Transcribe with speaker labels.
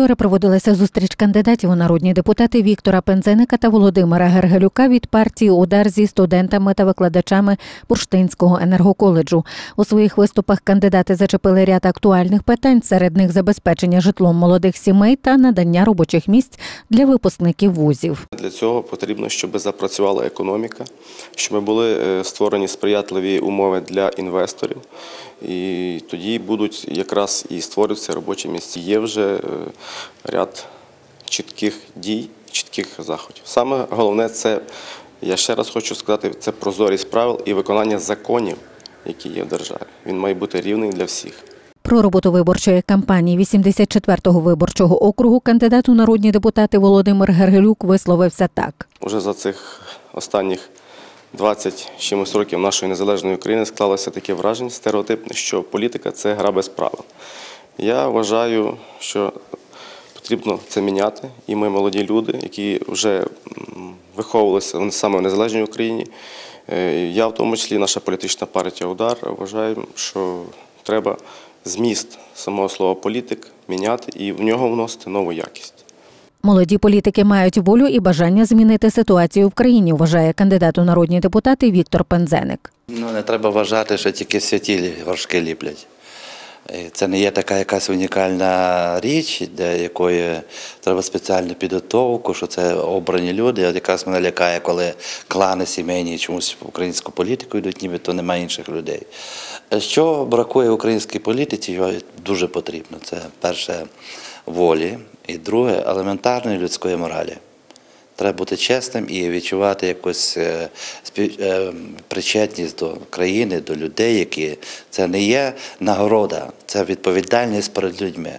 Speaker 1: Вчора проводилася зустріч кандидатів у народні депутати Віктора Пензеника та Володимира Гергелюка від партії Удар зі студентами та викладачами Бурштинського енергоколеджу. У своїх виступах кандидати зачепили ряд актуальних питань, серед них забезпечення житлом молодих сімей та надання робочих місць для випускників вузів.
Speaker 2: Для цього потрібно, щоб запрацювала економіка, щоб були е, створені сприятливі умови для інвесторів, і тоді будуть якраз і створюватися робочі місця. Є вже е, ряд чітких дій, чітких заходів. Саме головне це, я ще раз хочу сказати, це прозорість правил і виконання законів, які є в державі. Він має бути рівний для всіх.
Speaker 1: Про роботу виборчої кампанії 84-го виборчого округу кандидат у народні депутати Володимир Гергелюк висловився так.
Speaker 2: Уже за цих останніх 20 чимось років нашої незалежної України склалося таке враження стереотипне, що політика це гра без правил. Я вважаю, що потрібно це міняти, і ми молоді люди, які вже виховувалися саме в незалежній Україні. Е, Я, в тому числі, наша політична партія Удар, вважаємо, що треба зміст самого слова політик міняти і в нього вносити нову якість.
Speaker 1: Молоді політики мають волю і бажання змінити ситуацію в країні, вважає кандидат у народні депутати Віктор Пензеник.
Speaker 3: Ну, не треба вважати, що тільки святі горшки ліплять. Це не є така якась унікальна річ, для якої треба спеціальну підготовку, що це обрані люди. От якраз мене лякає, коли клани сімейні чомусь в українську політику йдуть, нібито немає інших людей. Що бракує українській політиці, його дуже потрібно. Це перше волі, і друге елементарної людської моралі. Треба бути чесним і відчувати якусь е, е, причетність до країни, до людей, які це не є нагорода, це відповідальність перед людьми.